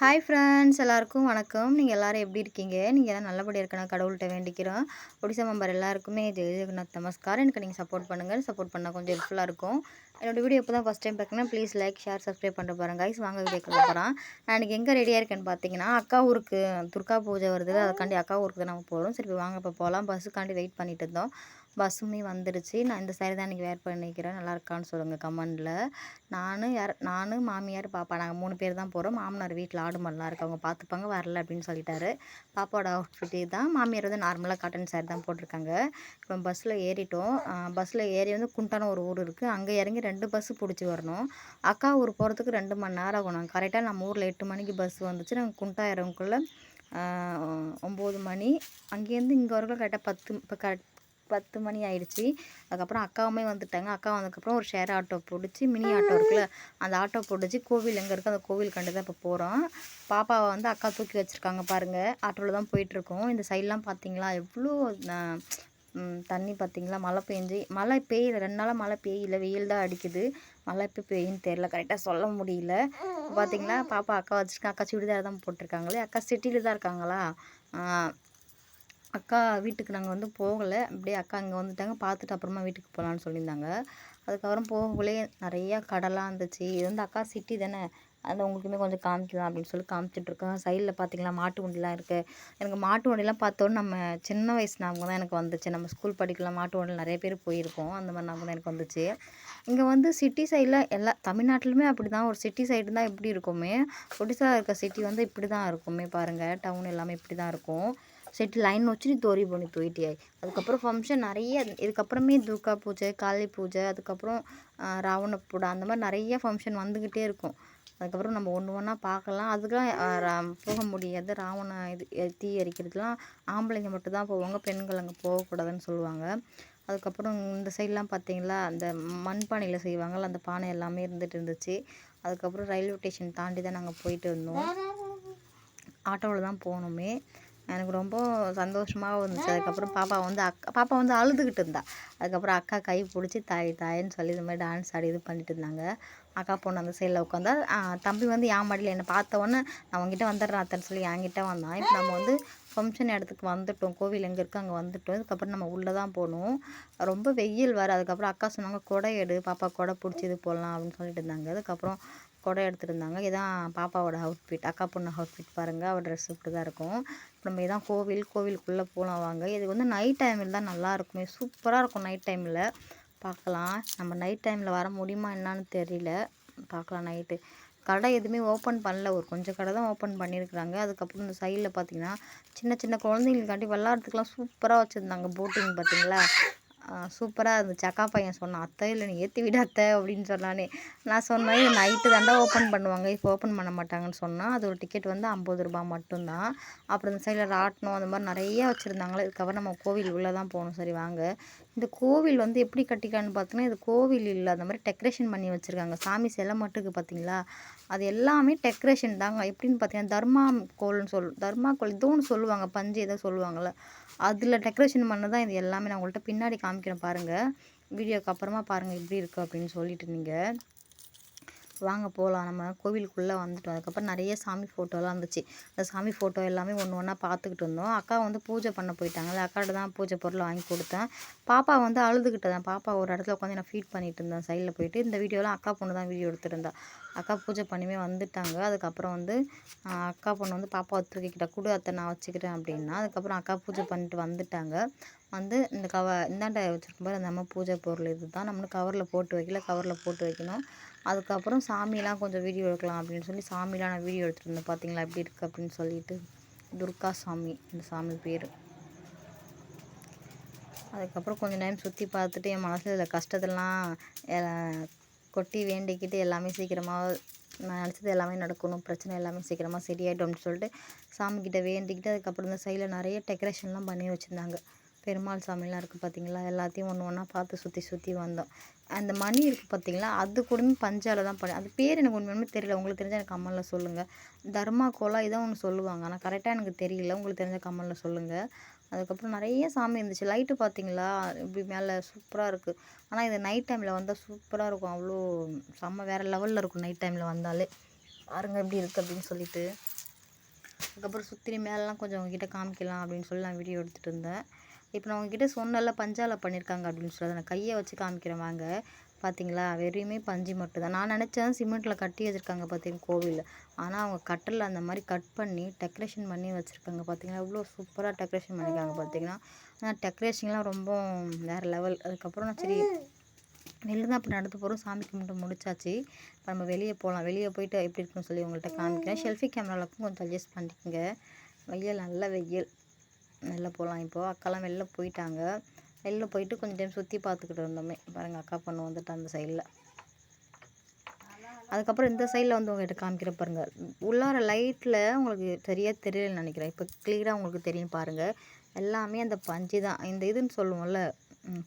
Hi friends எல்லாருக்கும் வணக்கம். நீங்கள் எல்லோரும் எப்படி இருக்கீங்க? நீங்கள் எல்லாம் நல்லபடியாக இருக்கணும் கடவுள்கிட்ட வேண்டிக்கிறோம். ஒடிசா மெம்பர் எல்லாருக்குமே ஜெய ஜெகநாத் நமஸ்கார் எனக்கு நீங்கள் சப்போர்ட் பண்ணுங்கள் சப்போர்ட் பண்ணால் கொஞ்சம் ஹெல்ப்ஃபுல்லாக இருக்கும். என்னோடய வீடியோ இப்போ தான் ஃபஸ்ட் டைம் பார்த்தீங்கன்னா ப்ளீஸ் லைக் ஷேர் சப்ஸ்கிரைப் பண்ணுற பாருங்க கைஸ் வாங்க வீடியோ போகிறோம் நான் எனக்கு எங்கே ரெடியாக இருக்கேன்னு பார்த்தீங்கன்னா அக்கா ஊருக்கு துர்கா பூஜை வருது. அதுக்காண்டி அக்கா ஊருக்கு தான் நம்ம போகிறோம் சரி வாங்க இப்போ போகலாம் பஸ்ஸுக்காண்டி வெயிட் பண்ணிட்டு இருந்தோம். பஸ்ஸுமே வந்துடுச்சு நான் இந்த சாரி தான் இன்றைக்கி வேர் பண்ணிக்கிறேன். நல்லா இருக்கான்னு சொல்லுங்கள் கமெண்டில். நான் யார் நானும் மாமியார் பாப்பா நாங்கள் மூணு பேர் தான் போகிறோம் மாமனார் வீட்டில் ஆடு மல்லாம் இருக்கு. அவங்க பார்த்துப்பாங்க வரல அப்படின்னு சொல்லிட்டாரு. பாப்பாவோட அவுட்ஃபிட்டே தான் மாமியார் வந்து நார்மலாக காட்டன் சாரி தான் போட்டிருக்காங்க. இப்போ பஸ்ஸில் ஏறிட்டோம். பஸ்ஸில் ஏறி வந்து குண்டான ஒரு ஊர் இருக்குது அங்கே இறங்கி ரெண்டு பஸ்ஸு பிடிச்சி வரணும். அக்கா ஊர் போகிறதுக்கு ரெண்டு மணி நேரம் ஆகும். நாங்கள் கரெக்டாக நம்ம ஊரில் எட்டு மணிக்கு பஸ் வந்துச்சு. நாங்கள் குண்டா இறங்குக்குள்ளே ஒம்பது மணி. அங்கேருந்து இங்கே வரைக்கும் கரெக்டாக பத்து இப்போ கரெக்ட் பத்து மணி ஆயிடுச்சு. அதுக்கப்புறம் அக்காவுமே வந்துட்டாங்க. அக்கா வந்ததுக்கப்புறம் ஒரு ஷேர் ஆட்டோ பிடிச்சி மினி ஆட்டோ இருக்குல்ல அந்த ஆட்டோ பிடிச்சி கோவில் எங்கே இருக்குது அந்த கோவில் கண்டு தான் இப்போ போகிறோம் பாப்பாவை வந்து அக்கா தூக்கி வச்சுருக்காங்க பாருங்கள் ஆட்டோவில் தான் போயிட்டுருக்கோம் இந்த சைட்லாம் பார்த்தீங்களா எவ்வளோ தண்ணி பார்த்திங்களா மழை பெஞ்சு மழை பெய்யல. ரெண்டு நாளாக மழை பெய்யல. வெயில் தான் அடிக்குது. மழை எப்போ பெய்யுன்னு தெரில கரெக்டாக சொல்ல முடியல. பார்த்தீங்களா பாப்பா அக்கா வச்சுருக்கேன் அக்கா சுடிதார் தான் போட்டிருக்காங்களே. அக்கா சிட்டியில் தான் இருக்காங்களா? அக்கா வீட்டுக்கு நாங்கள் வந்து போகலை. அப்படியே அக்கா இங்கே வந்துட்டாங்க. பார்த்துட்டு அப்புறமா வீட்டுக்கு போகலான்னு சொல்லியிருந்தாங்க. அதுக்கப்புறம் போகக்குள்ளே நிறையா கடைலாம் இருந்துச்சு. இது வந்து அக்கா சிட்டி தானே. அது உங்களுக்குமே கொஞ்சம் காமிக்கலாம் அப்படின்னு சொல்லி காமிச்சிட்ருக்கோம் சைடில் பார்த்தீங்களா மாட்டு வண்டிலாம் இருக்குது எனக்கு மாட்டு வண்டிலாம் பார்த்தோன்னு நம்ம சின்ன வயசு ஞாபகம் தான் எனக்கு வந்துச்சு. நம்ம ஸ்கூல் படிக்கலாம் மாட்டு வண்டியில் நிறைய பேர் போயிருக்கோம். அந்த மாதிரி ஞாபகம் தான் எனக்கு வந்துச்சு. இங்கே வந்து சிட்டி சைடில் எல்லா தமிழ்நாட்டிலுமே அப்படி தான் ஒரு சிட்டி சைடு தான் எப்படி இருக்குமே? ஒடிசா இருக்க சிட்டி வந்து இப்படி தான் இருக்குமே பாருங்கள் டவுன் எல்லாமே இப்படி தான் இருக்கும். செட்டு லைன் வச்சு நீ தோரி பண்ணி தூக்கிட்டியாய் அதுக்கப்புறம் ஃபங்க்ஷன் நிறைய இதுக்கப்புறமே துர்கா பூஜை காளி பூஜை அதுக்கப்புறம் ராவணப்பூடை அந்த மாதிரி நிறைய ஃபங்க்ஷன் வந்துக்கிட்டே இருக்கும். அதுக்கப்புறம் நம்ம ஒன்று ஒன்றா பார்க்கலாம். அதுக்கெலாம் போக முடியாது. ராவண இது தீ எரிக்கிறதுலாம் ஆம்பளைங்க மட்டும் தான் போவாங்க. பெண்கள் அங்கே போகக்கூடாதுன்னு சொல்லுவாங்க. அதுக்கப்புறம் இந்த சைட்லாம் பார்த்தீங்களா? அந்த மண்பானையில் செய்வாங்கள்ல அந்த பானை எல்லாமே இருந்துகிட்டு இருந்துச்சு. அதுக்கப்புறம் ரயில்வே ஸ்டேஷன் தாண்டி தான் நாங்கள் போயிட்டு வந்தோம். ஆட்டோவில் தான் போனோமே. எனக்கு ரொம்ப சந்தோஷமாகவும் இருந்துச்சு. அதுக்கப்புறம் பாப்பா வந்து அக்கா பாப்பா வந்து அழுதுகிட்டு இருந்தா. அதுக்கப்புறம் அக்கா கை பிடிச்சி தாய் தாயின்னு சொல்லி இது மாதிரி டான்ஸ் ஆடி இது பண்ணிட்டு இருந்தாங்க. அக்கா பொண்ணு அந்த சைடில் உட்காந்தா தம்பி வந்து என் மடியில் என்னை பார்த்த உடனே நான் உங்ககிட்ட வந்துடுறேன் அத்தன்னு சொல்லி என்கிட்ட வந்தான். இப்போ நம்ம வந்து ஃபங்க்ஷன் இடத்துக்கு வந்துட்டோம். கோவில் எங்கே இருக்குது அங்கே வந்துட்டோம். அதுக்கப்புறம் நம்ம உள்ளே தான் போகணும். ரொம்ப வெயில் வர அதுக்கப்புறம் அக்கா சொன்னாங்க கொடை எடு. பாப்பா கொடை பிடிச்சி இது போடலாம். அப்படின்னு சொல்லிட்டு இருந்தாங்க. அதுக்கப்புறம் குடை எடுத்துருந்தாங்க. இதான் பாப்பாவோட அவுட்ஃபிட் அக்கா பொண்ணு அவுட்ஃபிட் பாருங்கள் அவள் ட்ரெஸ் இப்படி தான் இருக்கும். நம்ம இதான் கோவில். கோவிலுக்குள்ளே போகலாம் வாங்க. இது வந்து நைட் டைமில் தான் நல்லா இருக்குமே. சூப்பராக இருக்கும் நைட் டைமில் பார்க்கலாம் நம்ம நைட் டைமில் வர முடியுமா என்னான்னு தெரியல. பார்க்கலாம் நைட்டு கடை எதுவுமே ஓப்பன் பண்ணல. ஒரு கொஞ்சம் கடை தான் ஓப்பன் பண்ணியிருக்கிறாங்க. அதுக்கப்புறம் இந்த சைடில் பார்த்தீங்கன்னா சின்ன சின்ன குழந்தைங்களுக்காண்டி விளாட்றதுக்குலாம் சூப்பராக வச்சுருந்தாங்க. போட்டிங் பார்த்தீங்களா சூப்பராக இருந்துச்சு அக்கா பையன் சொன்னான் அத்தை இல்லை நீ ஏற்றி விட அத்தை அப்படின்னு சொன்னானே. நான் சொன்னேன் இது நைட்டு தாண்டா ஓப்பன் பண்ணுவாங்க. இப்போ ஓப்பன் பண்ண மாட்டாங்கன்னு சொன்னால் அது ஒரு டிக்கெட் வந்து ஐம்பது ரூபா மட்டும்தான். அப்புறம் இந்த சைடில் ராட்டணம் அந்த மாதிரி நிறைய வச்சுருந்தாங்களே. இதுக்கப்புறம் நம்ம கோவில் உள்ளே தான் போகணும். சரி வாங்க. இந்த கோவில் வந்து எப்படி கட்டிக்கான்னு பார்த்தீங்கன்னா இது கோவில் இல்லை. அந்த மாதிரி டெக்கரேஷன் பண்ணி வச்சுருக்காங்க. சாமி சிலை மட்டுக்கு பார்த்தீங்களா அது எல்லாமே டெக்கரேஷன் தாங்க. எப்படின்னு பார்த்தீங்கன்னா தர்மா கோல்னு சொல் தர்மா கோல் இதுவும் சொல்லுவாங்க. பஞ்சு ஏதோ சொல்லுவாங்கள்ல அதில் டெக்கரேஷன் பண்ண தான் இது எல்லாமே நான் உங்கள்கிட்ட பின்னாடி காமிக்கிறேன் பாருங்கள் வீடியோக்கு அப்புறமா பாருங்கள் எப்படி இருக்குது அப்படின்னு சொல்லிட்டு நீங்கள் வாங்க போகலாம் நம்ம கோவிலுக்குள்ளே வந்துட்டோம். அதுக்கப்புறம் நிறைய சாமி ஃபோட்டோலாம் இருந்துச்சு அந்த சாமி ஃபோட்டோ எல்லாமே ஒன்று ஒன்றா பார்த்துக்கிட்டு இருந்தோம். அக்கா வந்து பூஜை பண்ண போயிட்டாங்கல்ல அக்காட்ட தான் பூஜை பொருள் வாங்கி கொடுத்தேன். பாப்பா வந்து அழுதுகிட்டு தான். பாப்பா ஒரு இடத்துல உட்காந்து நான் ஃபீட் பண்ணிட்டு இருந்தேன் சைடில் போயிட்டு இந்த வீடியோலாம் அக்கா பொண்ணு தான் வீடியோ எடுத்துருந்தா அக்கா பூஜை பண்ணியுமே வந்துட்டாங்க. அதுக்கப்புறம் வந்து அக்கா பொண்ணு வந்து பாப்பாவை தூக்கிக்கிட்ட கொடு அத்தை நான் வச்சுக்கிறேன் அப்படின்னா அதுக்கப்புறம் அக்கா பூஜை பண்ணிட்டு வந்துட்டாங்க. வந்து இந்த கவ இந்தாண்ட வச்சுருக்கும் போது அந்த அம்மா பூஜை பொருள் இது தான் நம்மளும் கவரில் போட்டு வைக்கல கவரில் போட்டு வைக்கணும். அதுக்கப்புறம் சாமியெலாம் கொஞ்சம் வீடியோ எடுக்கலாம் அப்படின்னு சொல்லி சாமிலாம் நான் வீடியோ எடுத்துருந்தேன். பார்த்தீங்களா எப்படி இருக்குது அப்படின்னு சொல்லிட்டு. துர்கா சாமி இந்த சாமி பேர். அதுக்கப்புறம் கொஞ்சம் டைம் சுற்றி பார்த்துட்டு என் மனசில் இதில் கஷ்டத்தெல்லாம் கொட்டி வேண்டிக்கிட்டு எல்லாமே சீக்கிரமாக நான் நினச்சது எல்லாமே நடக்கணும் பிரச்சனை எல்லாமே சீக்கிரமாக சரியாயிடும் அப்படின்னு சொல்லிட்டு சாமிக்கிட்ட வேண்டிக்கிட்டு அதுக்கப்புறம் இந்த சைடில் நிறைய டெக்கரேஷன்லாம் பண்ணி வச்சுருந்தாங்க. பெருமாள் சாமிலாம் இருக்குது பார்த்தீங்களா எல்லாத்தையும் ஒன்று ஒன்றா பார்த்து சுற்றி சுற்றி வந்தோம். அந்த மணி இருக்குது பார்த்தீங்களா அது கூடமே பஞ்சால் தான் பண்ணி அது பேர் எனக்கு ஒன்றுமே தெரியல. உங்களுக்கு தெரிஞ்சால் எனக்கு கமலில் சொல்லுங்கள் தர்மாக்கோலா இதான் ஒன்று சொல்லுவாங்க. ஆனால் கரெக்டாக எனக்கு தெரியல. உங்களுக்கு தெரிஞ்ச கமலில் சொல்லுங்கள் அதுக்கப்புறம் நிறைய சாமி இருந்துச்சு. லைட்டு பார்த்தீங்களா இப்படி மேலே சூப்பராக இருக்குது ஆனால் இது நைட் டைமில் வந்தால் சூப்பராக இருக்கும். அவ்வளோ செம்ம வேறு லெவலில் இருக்கும் நைட் டைமில் வந்தாலே. பாருங்க எப்படி இருக்குது அப்படின்னு சொல்லிட்டு. அதுக்கப்புறம் சுற்றி மேலெலாம் கொஞ்சம் உங்ககிட்ட காமிக்கலாம் அப்படின்னு சொல்லி நான் வீடியோ எடுத்துகிட்டு இருந்தேன். இப்போ நான் உங்ககிட்ட சொன்னல பஞ்சால பண்ணியிருக்காங்க அப்படின்னு சொல்லி நான் கையை வச்சு காமிக்கிறேன் வாங்க. பார்த்தீங்களா வெறுமே பஞ்சு மட்டும் தான். நான் நினச்சேன் சிமெண்ட்டில் கட்டி வச்சுருக்காங்க பார்த்தீங்க கோவிலில். ஆனால் அவங்க கட்டில் அந்த மாதிரி கட் பண்ணி டெக்கரேஷன் பண்ணி வச்சுருக்காங்க பார்த்தீங்களா அவ்வளோ சூப்பராக டெக்கரேஷன் பண்ணியிருக்காங்க பார்த்தீங்கன்னா ஆனால் டெக்கரேஷன்லாம் ரொம்ப வேறு லெவல் அதுக்கப்புறம் நான் சரி வெளில தான் அப்போ நடந்து போகிறோம் சாமி கும்பிட்டு முடிச்சாச்சு. இப்போ நம்ம வெளியே போகலாம் வெளியே போயிட்டு எப்படி இருக்குன்னு சொல்லி உங்கள்கிட்ட காமிக்கிறேன். ஷெல்ஃபி கேமராவுக்கும் கொஞ்சம் அட்ஜஸ்ட் பண்ணிக்கோங்க. வெயில் நல்ல வெயில். வெளில போகலாம். இப்போது அக்காலாம் வெளில போயிட்டாங்க. வெளில போயிட்டு கொஞ்சம் டைம் சுற்றி பார்த்துக்கிட்டு இருந்தோமே. பாருங்கள் அக்கா பொண்ணு வந்துட்டு அந்த சைடில் அதுக்கப்புறம் இந்த சைடில் வந்து உங்கள்கிட்ட காமிக்கிற பாருங்கள் உள்ளார லைட்டில் உங்களுக்கு சரியாக தெரியலன்னு நினைக்கிறேன். இப்போ கிளியராக உங்களுக்கு தெரியும் பாருங்கள் எல்லாமே அந்த பஞ்சு தான். இந்த இதுன்னு சொல்லுவோம்ல.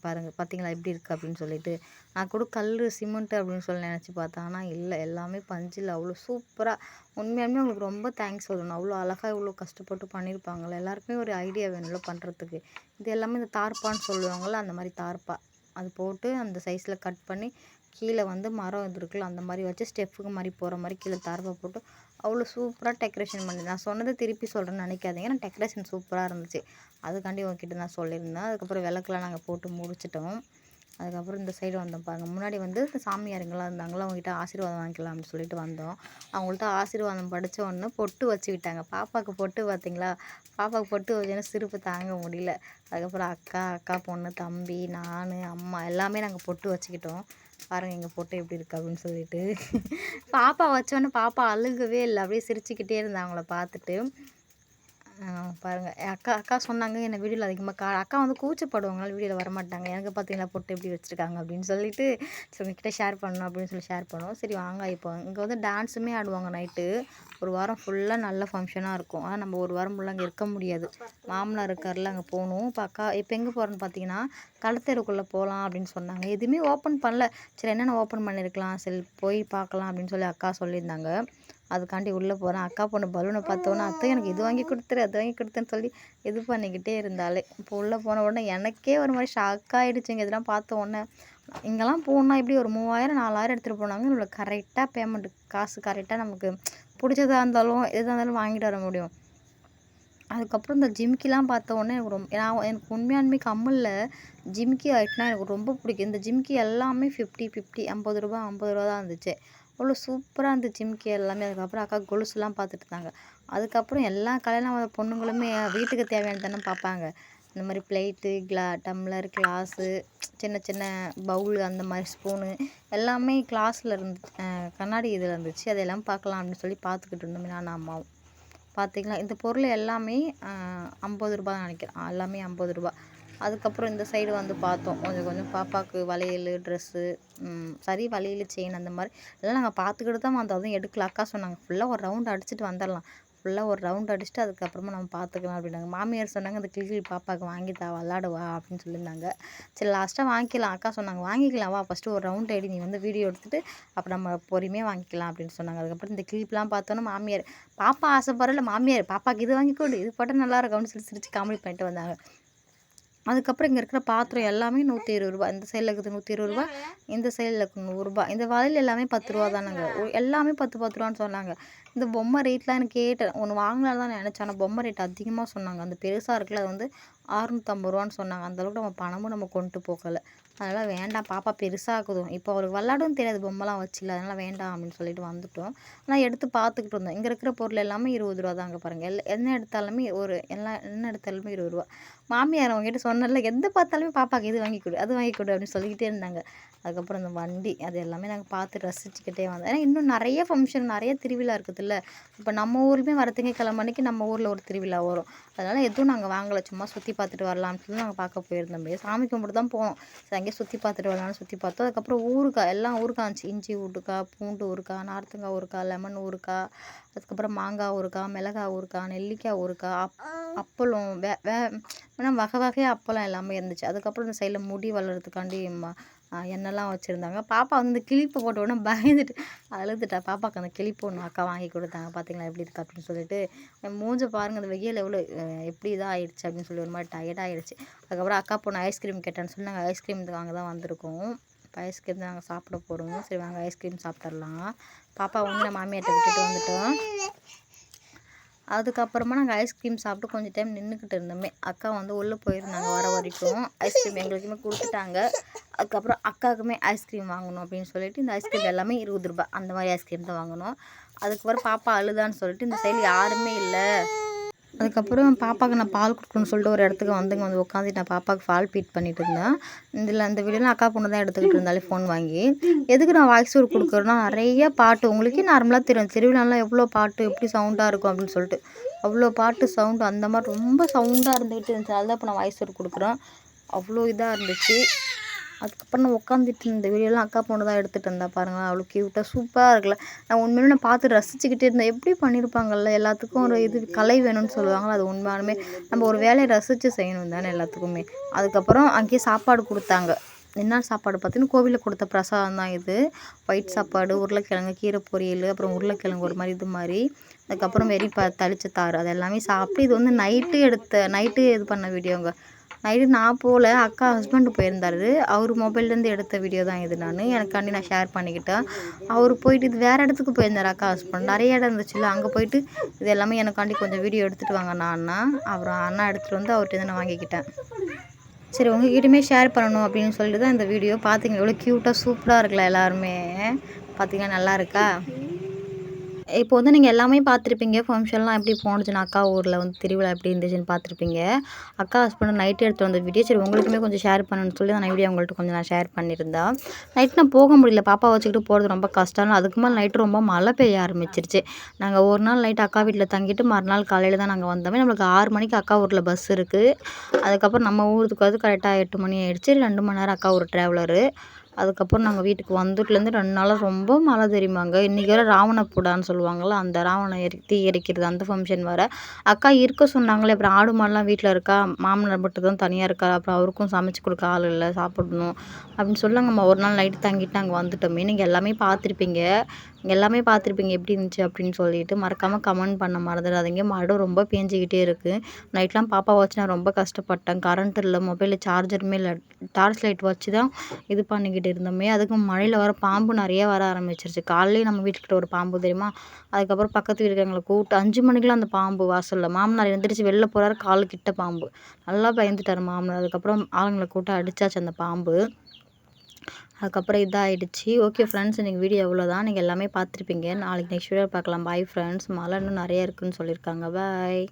பாருங்கள் பார்த்தீங்களா எப்படி இருக்குது அப்படின்னு சொல்லிட்டு. நான் கூட கல் சிமெண்ட்டு அப்படின்னு சொல்லி நினச்சி பார்த்தேன். ஆனால் இல்லை. எல்லாமே பஞ்சில் அவ்வளோ சூப்பராக உண்மையாலுமே உங்களுக்கு ரொம்ப தேங்க்ஸ் சொல்லணும். அவ்வளோ அழகாக இவ்வளோ கஷ்டப்பட்டு பண்ணியிருப்பாங்களே எல்லாருக்குமே ஒரு ஐடியா வேணும்ல பண்ணுறதுக்கு இது எல்லாமே இந்த தார்ப்பான்னு சொல்லுவாங்கள்ல அந்த மாதிரி தார்ப்பா. அது போட்டு அந்த சைஸில் கட் பண்ணி கீழே வந்து மரம் இது இருக்குல்ல அந்த மாதிரி வச்சு ஸ்டெப்புக்கு மாதிரி போகிற மாதிரி கீழே தார்ப்பா போட்டு அவ்வளோ சூப்பராக டெக்கரேஷன் பண்ணி நான் சொன்னதை திருப்பி சொல்கிறேன்னு நினைக்காதீங்க. நான் டெக்கரேஷன் சூப்பராக இருந்துச்சு. அதுக்காண்டி உங்ககிட்ட நான் சொல்லியிருந்தேன். அதுக்கப்புறம் விளக்கெலாம் நாங்கள் போட்டு முடிச்சிட்டோம். அதுக்கப்புறம் இந்த சைடு வந்தோம் பாருங்கள் முன்னாடி வந்து இந்த சாமியாருங்களாம் இருந்தாங்களோ அவங்ககிட்ட ஆசீர்வாதம் வாங்கிக்கலாம் அப்படின்னு சொல்லிட்டு வந்தோம். அவங்கள்ட்ட ஆசீர்வாதம் படித்த உடனே பொட்டு வச்சுக்கிட்டாங்க. பாப்பாவுக்கு பொட்டு பார்த்தீங்களா பாப்பாவுக்கு பொட்டு வச்சுன்னா சிரிப்பு தாங்க முடியல. அதுக்கப்புறம் அக்கா அக்கா பொண்ணு தம்பி நான் அம்மா எல்லாமே நாங்கள் பொட்டு வச்சுக்கிட்டோம். பாருங்கள் எங்கள் ஃபோட்டோ எப்படி இருக்கு அப்படின்னு சொல்லிட்டு. பாப்பா வச்சோன்னே பாப்பா அழுகவே இல்லை. அப்படியே சிரிச்சுக்கிட்டே இருந்தா அவங்கள பார்த்துட்டு. பாருங்கள் அக்கா அக்கா சொன்னாங்க என்ன வீடியோவில் அதிகமாக கா அக்கா வந்து கூச்சப்படுவாங்கனால வீடியோவில் வரமாட்டாங்க. எனக்கு பார்த்தீங்களா பொட்டு எப்படி வச்சுருக்காங்க? அப்படின்னு சொல்லிட்டு சரி உங்ககிட்ட ஷேர் பண்ணணும் அப்படின்னு சொல்லி ஷேர் பண்ணோம் சரி வாங்க இப்போ. இங்கே வந்து டான்ஸுமே ஆடுவாங்க நைட்டு ஒரு வாரம் ஃபுல்லாக நல்ல ஃபங்க்ஷனாக இருக்கும். ஆனால் நம்ம ஒரு வாரம் ஃபுல்லாக அங்கே இருக்க முடியாது. மாமனார் இருக்கார்ல அங்கே போகணும். இப்போ அக்கா இப்போ எங்கே போகிறோன்னு பார்த்தீங்கன்னா களத்தெருக்குள்ளே போகலாம் அப்படின்னு சொன்னாங்க. எதுவுமே ஓப்பன் பண்ணல. சரி என்னென்ன ஓப்பன் பண்ணியிருக்கலாம் சரி போய் பார்க்கலாம் அப்படின்னு சொல்லி அக்கா சொல்லியிருந்தாங்க. அதுக்காண்டி உள்ளே போகிறேன். அக்கா பொண்ணு பலூனை பார்த்தோன்னே அத்தை எனக்கு இது வாங்கி கொடுத்துரு அது வாங்கி கொடுத்துன்னு சொல்லி இது பண்ணிக்கிட்டே இருந்தாலே இப்போ உள்ளே போன உடனே எனக்கே ஒரு மாதிரி ஷாக் ஆகிடுச்சுங்க இதெல்லாம் பார்த்த உடனே இங்கெல்லாம் போனால் இப்படி ஒரு மூவாயிரம் நாலாயிரம் எடுத்துகிட்டு போனாங்க. நம்மளை கரெக்டாக பேமெண்ட் காசு கரெக்டாக நமக்கு பிடிச்சதாக இருந்தாலும் எதாக இருந்தாலும் வாங்கிட்டு வர முடியும். அதுக்கப்புறம் இந்த ஜிம்கிலாம் பார்த்த உடனே எனக்கு ரொம்ப நான் எனக்கு உண்மையாலுமே கம்மலில். ஜிம்கி ஆகிட்டுனா எனக்கு ரொம்ப பிடிக்கும். இந்த ஜிம்கி எல்லாமே ஃபிஃப்டி ஃபிஃப்டி ஐம்பது ரூபா ஐம்பது ரூபா தான் இருந்துச்சு. அவ்வளோ சூப்பராக இருந்துச்சு ஜிமிக்கி எல்லாமே. அதுக்கப்புறம் அக்கா கொலுசுலாம் பார்த்துட்டு இருந்தாங்க அதுக்கப்புறம் எல்லா கல்யாணம் ஆகாத பொண்ணுங்களுமே வீட்டுக்கு தேவையானதானே பார்ப்பாங்க இந்த மாதிரி பிளேட்டு கிளா டம்ளர் கிளாஸு சின்ன சின்ன பவுல் அந்த மாதிரி ஸ்பூனு எல்லாமே கிளாஸில் இருந்து கண்ணாடி இதில் இருந்துச்சு. அதெல்லாம் பார்க்கலாம் அப்படின்னு சொல்லி பார்த்துக்கிட்டு இருந்தோம் நான் அம்மாவும். பார்த்திங்களா இந்த பொருள் எல்லாமே ஐம்பது ரூபா நினைக்கிறேன். எல்லாமே ஐம்பது ரூபா. அதுக்கப்புறம் இந்த சைடு வந்து பார்த்தோம். கொஞ்சம் கொஞ்சம் பாப்பாவுக்கு வளையல் ட்ரெஸ்ஸு சரி வளையல் செயின் அந்த மாதிரி. எல்லாம் நாங்கள் பார்த்துக்கிட்டு தான் வந்தோம். அதுவும் எடுக்கல. அக்கா சொன்னாங்க ஃபுல்லாக ஒரு ரவுண்ட் அடிச்சுட்டு வந்துடலாம். ஃபுல்லாக ஒரு ரவுண்ட் அடிச்சுட்டு அதுக்கப்புறமா நம்ம பார்த்துக்கலாம் அப்படின்னாங்க. மாமியார் சொன்னாங்க அந்த கிளி பாப்பாவுக்கு வாங்கி தா விளாடுவா அப்படின்னு சொல்லியிருந்தாங்க. சரி லாஸ்ட்டாக வாங்கிக்கலாம். அக்கா சொன்னாங்க வாங்கிக்கலாம். வா ஃபஸ்ட்டு ஒரு ரவுண்ட் ஐடி நீ வந்து வீடியோ எடுத்துகிட்டு அப்புறம் நம்ம பொறுமையாக வாங்கிக்கலாம் அப்படின்னு சொன்னாங்க. அதுக்கப்புறம் இந்த கிளிப்லாம் பார்த்தோன்னா மாமியார் பாப்பா ஆசைப்படுறல மாமியார் பாப்பாக்கு இது வாங்கி கொடு இது போட்டால் நல்லாயிருக்கும் அப்படின்னு சொல்லி சிரிச்சு காமெடி பண்ணிட்டு வந்தாங்க. அதுக்கப்புறம் இங்கே இருக்கிற பாத்திரம் எல்லாமே நூற்றி இருபது ரூபா இந்த சைடில் இருக்குது நூற்றி இருபது ரூபா இந்த சைடில் நூறுரூபா இந்த வளையல் எல்லாமே பத்து ரூபா தானேங்க. எல்லாமே பத்து பத்து ரூபான்னு சொன்னாங்க. இந்த பொம்மை ரேட்லாம் எனக்கு கேட்டேன். ஒன்று வாங்கலாம் தான் நினச்சேன். ஆனால் பொம்மை ரேட் அதிகமாக சொன்னாங்க. அந்த பெருசாக இருக்குல்ல அது வந்து ஆறுநூற்றம்பது ரூபான்னு சொன்னாங்க அந்தளவுக்கு நம்ம பணமும் நம்ம கொண்டு போகலை. அதனால் வேண்டாம் பாப்பா பெருசாகுதும் இப்போ அவருக்கு விளாடவும் தெரியாது பொம்மைலாம் வச்சில அதனால் வேண்டாம் அப்படின்னு சொல்லிட்டு வந்துட்டோம். ஆனால் எடுத்து பார்த்துக்கிட்டு இருந்தோம். இங்கே இருக்கிற பொருள் எல்லாமே இருபது ரூபா தாங்க பாருங்கள் எல்லாம் என்ன எடுத்தாலுமே ஒரு எல்லாம் என்ன எடுத்தாலுமே இருபது ரூபா. மாமியார் அவங்ககிட்ட சொன்னல எந்த பார்த்தாலுமே பாப்பாக்கு இது வாங்கி கொடு அது வாங்கி கொடு அப்படின்னு சொல்லிக்கிட்டே இருந்தாங்க. அதுக்கப்புறம் இந்த வண்டி அது எல்லாமே நாங்கள் பார்த்து ரசிச்சுக்கிட்டே வந்தோம். ஏன்னா இன்னும் நிறைய ஃபங்க்ஷன் நிறைய திருவிழா இருக்குது இருக்குதுல்ல இப்போ நம்ம ஊருமே வர திங்கக்கிழமை அன்றைக்கி நம்ம ஊரில் ஒரு திருவிழா வரும். அதனால் எதுவும் நாங்கள் வாங்கலை. சும்மா சுற்றி பார்த்துட்டு வரலாம்னு சொல்லி நாங்கள் பார்க்க போயிருந்தோம். போய் சாமி கும்பிட்டு தான் போனோம். சரி அங்கேயே சுற்றி பார்த்துட்டு வரலாம்னு சுற்றி பார்த்தோம். அதுக்கப்புறம் ஊறுகாய் எல்லாம் ஊருக்கா இருந்துச்சு. இஞ்சி ஊறுகாய் பூண்டு ஊருக்கா நார்த்தங்காய் ஊருக்கா லெமன் ஊருக்கா அதுக்கப்புறம் மாங்காய் ஊறுகாய் மிளகாய் ஊறுகாய் நெல்லிக்காய் ஊறுகாய் அப் அப்பளம் வே வே ஆனால் வகை வகையாக அப்பளம் எல்லாமே இருந்துச்சு. அதுக்கப்புறம் இந்த சைடில் முடி வளர்கிறதுக்காண்டி ம- எண்ணெய்லாம் வச்சுருந்தாங்க. பாப்பா வந்து இந்த கிளிப்பு போட்ட உடனே பயந்துட்டு அழுதுட்டா. பாப்பாவுக்கு அந்த கிளிப்பு ஒன்று அக்கா வாங்கி கொடுத்தாங்க. பார்த்தீங்களா எப்படி இருக்கு அப்படின்னு சொல்லிட்டு. மூஞ்ச பாருங்க அந்த வெயில் எவ்வளோ எப்படி இதாக ஆயிடுச்சு அப்படின்னு சொல்லி ஒரு மாதிரி டயர்டாக ஆயிடுச்சு. அதுக்கப்புறம் அக்கா பொண்ணு ஐஸ்கிரீம் கேட்டான்னு சொல்லி நாங்கள் ஐஸ்கிரீம் வாங்க தான் வந்திருக்கோம். இப்போ ஐஸ்கிரீம் தான் நாங்கள் சாப்பிட போகிறோம் சரி வாங்க ஐஸ்கிரீம் சாப்பிட்றலாம் பாப்பா வந்து நான் மாமியார்ட்ட விட்டுட்டு வந்துட்டோம் அதுக்கப்புறமா நாங்கள் ஐஸ்கிரீம் சாப்பிட்டு கொஞ்சம் டைம் நின்றுக்கிட்டு இருந்தோமே. அக்கா வந்து உள்ளே போயிருந்தாங்க வர வரைக்கும். ஐஸ்கிரீம் எங்களுக்குமே கொடுத்துட்டாங்க. அதுக்கப்புறம் அக்காவுக்குமே ஐஸ்கிரீம் வாங்கணும் அப்படின்னு சொல்லிட்டு இந்த ஐஸ்கிரீம் எல்லாமே இருபது ரூபாய். அந்த மாதிரி ஐஸ்கிரீம் தான் வாங்கணும். அதுக்கப்புறம் பாப்பா அழுதான்னு சொல்லிட்டு இந்த சைடு யாருமே இல்லை. அதுக்கப்புறம் பாப்பாவுக்கு நான் பால் கொடுக்கணும்னு சொல்லிட்டு ஒரு இடத்துக்கு வந்துங்க. வந்து உட்காந்து நான் பாப்பாவுக்கு பால் பீட் பண்ணிட்டு இருந்தேன். இதில் அந்த வீடியோலாம் அக்கா பொண்ணு தான் எடுத்துக்கிட்டு இருந்தாலே ஃபோன் வாங்கி. எதுக்கு நான் வாய்ஸ் ஓவர் கொடுக்குறேன்னா நிறைய பாட்டு உங்களுக்கே நார்மலாக தெரியும். திருவிழாலாம் எவ்வளோ பாட்டு எப்படி சவுண்டாக இருக்கும் அப்படின்னு சொல்லிட்டு. அவ்வளோ பாட்டு சவுண்டு அந்த மாதிரி ரொம்ப சவுண்டாக இருந்துக்கிட்டு இருந்துச்சு. அதுதான் இப்போ நான் வாய்ஸ் ஓவர் கொடுக்குறேன். அவ்வளோ இதாக இருந்துச்சு. அதுக்கப்புறம் நான் உட்காந்துட்டு இருந்த வீடியோலாம் அக்கா பொண்ணு தான் எடுத்துகிட்டு இருந்தா பாருங்களேன். அவ்வளோ க்யூட்டாக சூப்பராக இருக்குல்ல. நான் உண்மையிலுமே நான் பார்த்து ரசிச்சுக்கிட்டே இருந்தேன். எப்படி பண்ணியிருப்பாங்கல்ல எல்லாத்துக்கும் ஒரு இது கலை வேணும்னு சொல்லுவாங்களா அது உண்மையாலுமே நம்ம ஒரு வேலையை ரசித்து செய்யணும் தானே எல்லாத்துக்குமே. அதுக்கப்புறம் அங்கேயே சாப்பாடு கொடுத்தாங்க. என்ன சாப்பாடு பார்த்தீங்கன்னா கோவிலில் கொடுத்த பிரசாதம் தான் இது. ஒயிட் சாப்பாடு உருளைக்கிழங்கு கீரை பொரியல் அப்புறம் உருளைக்கிழங்கு ஒரு மாதிரி இது மாதிரி. அதுக்கப்புறம் வெறி ப தளிச்ச தாறு அது எல்லாமே சாப்பிட்டு இது வந்து நைட்டு எடுத்த நைட்டு இது பண்ண வீடியோங்க நைட்டு நான் போகல அக்கா ஹஸ்பண்டு போயிருந்தாரு. அவர் மொபைல்லேருந்து எடுத்த வீடியோ தான் இது நான். எனக்காண்டி நான் ஷேர் பண்ணிக்கிட்டேன் அவர் போயிட்டு இது வேறு இடத்துக்கு போயிருந்தார் அக்கா ஹஸ்பண்ட் நிறைய இடம் இருந்துச்சுல்ல அங்கே போயிட்டு இது எல்லாமே எனக்காண்டி கொஞ்சம் வீடியோ எடுத்துகிட்டு வாங்க நான் அண்ணா. அப்புறம் அண்ணா எடுத்துகிட்டு வந்து அவர்கிட்ட நான் வாங்கிக்கிட்டேன். சரி உங்ககிட்டயுமே ஷேர் பண்ணணும் அப்படின்னு சொல்லிட்டு தான் இந்த வீடியோ பார்த்தீங்க எவ்வளோ க்யூட்டாக சூப்பராக இருக்குல்ல எல்லாருமே. பார்த்தீங்கன்னா நல்லா இருக்கா? இப்போ வந்து நீங்கள் எல்லாமே பார்த்துருப்பீங்க. ஃபங்க்ஷன்லாம் எப்படி போணுச்சுன்னு அக்கா ஊரில் வந்து திருவிழா எப்படி இருந்துச்சுன்னு பார்த்துருப்பீங்க. அக்கா ஹஸ்பண்ட் நைட்டு எடுத்து வந்த வீடியோ சரி உங்களுக்குமே கொஞ்சம் ஷேர் பண்ணணும்னு சொல்லி நான் வீடியோ உங்கள்கிட்ட கொஞ்சம் நான் ஷேர் பண்ணியிருந்தேன் நைட் நான் போக முடியல. பாப்பா வச்சுக்கிட்டு போகிறது ரொம்ப கஷ்டம். அதுக்கு மேலே நைட்டு ரொம்ப மழை பெய்ய ஆரம்பிச்சிருச்சு. நாங்கள் ஒரு நாள் நைட் அக்கா வீட்டில் தங்கிட்டு மறுநாள் காலையில் தான் நாங்கள் வந்தோமே. நம்மளுக்கு ஆறு மணிக்கு அக்கா ஊரில் பஸ் இருக்குது அதுக்கப்புறம் நம்ம ஊருக்கு வந்து கரெக்டாக எட்டு மணி ஆயிடுச்சு. ரெண்டு மணி நேரம் அக்கா ஒரு ட்ராவலரு அதுக்கப்புறம் நாங்கள் வீட்டுக்கு வந்துட்டுலேருந்து ரெண்டு நாளாக ரொம்ப மழை தெரியுமாங்க. இன்றைக்கி வேறு ராவணப்புடான்னு சொல்லுவாங்கள்ல அந்த ராவணம் எரி தீ எரிக்கிறது அந்த ஃபங்க்ஷன் வேறு. அக்கா இருக்க சொன்னாங்களே அப்புறம் ஆடு மாடுலாம் வீட்டில் இருக்கா? மாமனார் மட்டும் தான் தனியாக இருக்கார்? அப்புறம் அவருக்கும் சமைச்சு கொடுக்க ஆள் இல்லை சாப்பிடணும் அப்படின்னு சொல்லி ஒரு நாள் நைட்டு தங்கிட்டு நாங்கள் வந்துட்டோமே. நீங்கள் எல்லாமே பார்த்துருப்பீங்க. எல்லாமே பார்த்துருப்பீங்க எப்படி இருந்துச்சு அப்படின்னு சொல்லிட்டு. மறக்காமல் கமெண்ட் பண்ண மறந்துடாதீங்க. மழை ரொம்ப பேஞ்சிக்கிட்டே இருக்குது நைட்லாம் பாப்பா வச்சு நான் ரொம்ப கஷ்டப்பட்டேன். கரண்ட் இல்லை மொபைலில் சார்ஜருமே இல்லை. டார்ச் லைட் வச்சு தான் இது பண்ணிக்கிட்டு இருந்தோமே. அதுக்கு மழையில் வர பாம்பு நிறைய வர ஆரம்பிச்சிருச்சு. காலையிலேயே நம்ம வீட்டுக்கிட்ட ஒரு பாம்பு தெரியுமா? அதுக்கப்புறம் பக்கத்து வீட்டுக்காரங்களை கூப்பிட்டு அஞ்சு மணிக்கெலாம் அந்த பாம்பு வாசலில் மாமனார் எழுந்திரிச்சு வெளில போகிறாரு காலு கிட்ட பாம்பு. நல்லா பயந்துட்டார் மாமனார். அதுக்கப்புறம் ஆளுங்களை கூப்பிட்டு அடித்தாச்சு அந்த பாம்பு. அதுக்கப்புறம் இதாகிடுச்சு ஓகே ஃப்ரெண்ட்ஸ் இன்றைக்கி வீடியோ அவ்வளோதான் நீங்கள் எல்லாமே பார்த்துருப்பீங்க. நாளைக்கு நெக்ஸ்ட் வீடியோ பார்க்கலாம். பாய் ஃப்ரெண்ட்ஸ் மழை இன்னும் நிறையா இருக்குதுன்னு சொல்லியிருக்காங்க. பாய்